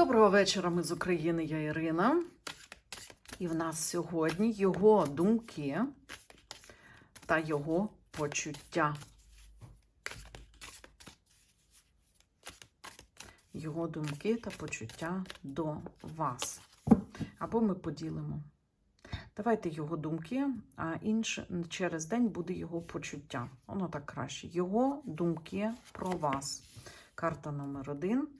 Доброго вечора, ми з України, я Ірина. І в нас сьогодні його думки та його почуття. Його думки та почуття до вас. Або ми поділимо. Давайте його думки, а інше через день буде його почуття. Воно так краще. Його думки про вас. Карта номер один.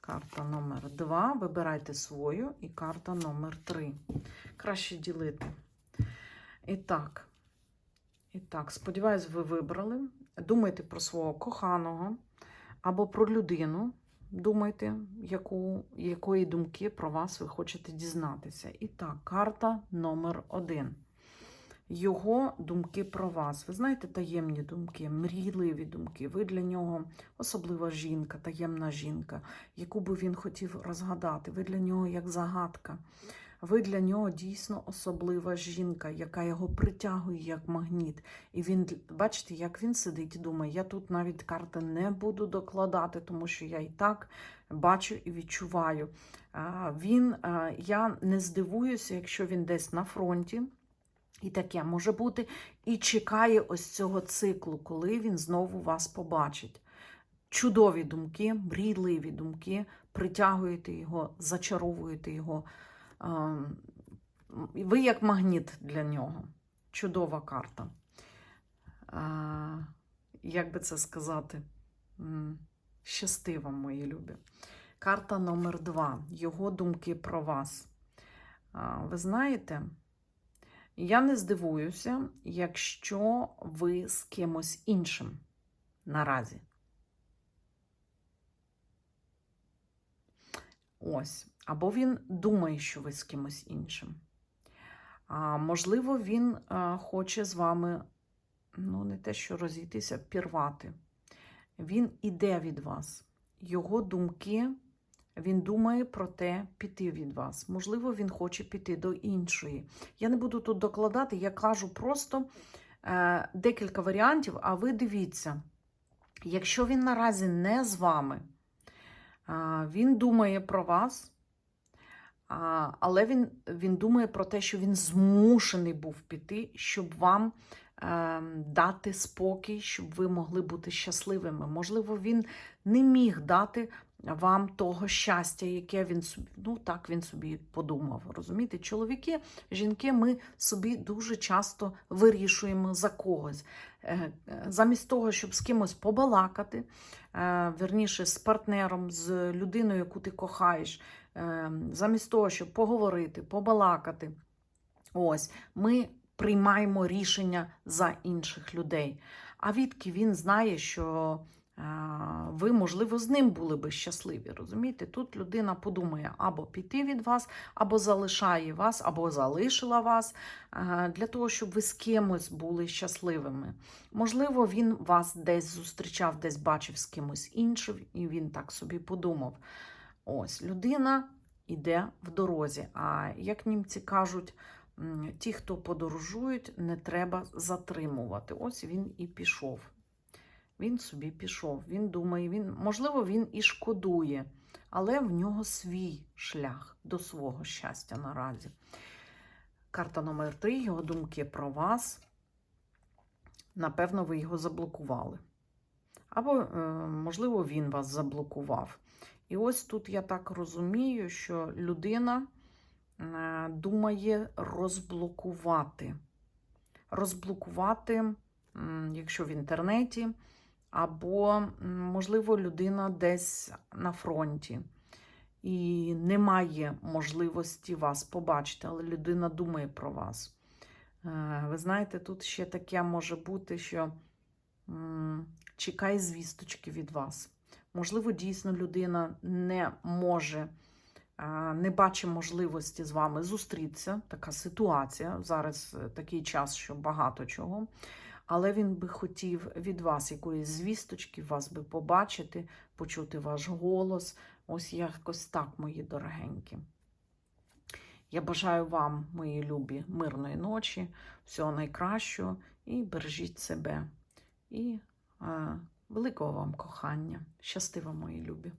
Карта номер 2. Вибирайте свою і карта номер 3. Краще ділити. І так, і так, сподіваюсь, ви вибрали. Думайте про свого коханого або про людину. Думайте, яку, якої думки про вас ви хочете дізнатися. І так, карта номер 1. Його думки про вас. Ви знаєте, таємні думки, мрійливі думки. Ви для нього особлива жінка, таємна жінка, яку би він хотів розгадати. Ви для нього як загадка. Ви для нього дійсно особлива жінка, яка його притягує як магніт. І він, бачите, як він сидить і думає, я тут навіть карти не буду докладати, тому що я і так бачу і відчуваю. Він, Я не здивуюся, якщо він десь на фронті. І таке може бути, і чекає ось цього циклу, коли він знову вас побачить. Чудові думки, мрійливі думки, притягуєте його, зачаровуєте його. Ви як магніт для нього. Чудова карта. Як би це сказати? Щастива, мої любі. Карта номер два. Його думки про вас. Ви знаєте? Я не здивуюся, якщо ви з кимось іншим наразі. Ось. Або він думає, що ви з кимось іншим. А можливо, він а, хоче з вами, ну, не те, що розійтися, пірвати. Він іде від вас. Його думки. Він думає про те, піти від вас. Можливо, він хоче піти до іншої. Я не буду тут докладати, я кажу просто е, декілька варіантів, а ви дивіться, якщо він наразі не з вами, він думає про вас, але він, він думає про те, що він змушений був піти, щоб вам. Дати спокій, щоб ви могли бути щасливими. Можливо, він не міг дати вам того щастя, яке він собі, ну так він собі подумав. Розумієте, чоловіки, жінки, ми собі дуже часто вирішуємо за когось. Е, е, замість того, щоб з кимось побалакати, е, верніше з партнером, з людиною, яку ти кохаєш, замість того, щоб поговорити, побалакати, ось ми приймаємо рішення за інших людей. А відки він знає, що ви, можливо, з ним були би щасливі. Розумієте? Тут людина подумає або піти від вас, або залишає вас, або залишила вас для того, щоб ви з кимось були щасливими. Можливо, він вас десь зустрічав, десь бачив з кимось іншим, і він так собі подумав. Ось людина йде в дорозі. А як німці кажуть, ті, хто подорожують, не треба затримувати. Ось він і пішов. Він собі пішов. Він думає, він, можливо, він і шкодує, але в нього свій шлях до свого щастя наразі. Карта номер 3 його думки про вас. Напевно, ви його заблокували. Або, е, можливо, він вас заблокував. І ось тут я так розумію, що людина е, думає розблокувати. Розблокувати, якщо в інтернеті, або, можливо, людина десь на фронті і немає можливості вас побачити, але людина думає про вас. Е, ви знаєте, тут ще таке може бути, що чекає звісточки від вас. Можливо, дійсно людина не може, не бачить можливості з вами зустрітися. Така ситуація. Зараз е, такий час, що багато чого але він би хотів від вас якоїсь звісточки, вас би побачити, почути ваш голос. Ось якось так, мої дорогенькі. Я бажаю вам, мої любі, мирної ночі, всього найкращого і бережіть себе. І е, великого вам кохання. Щастива, мої любі!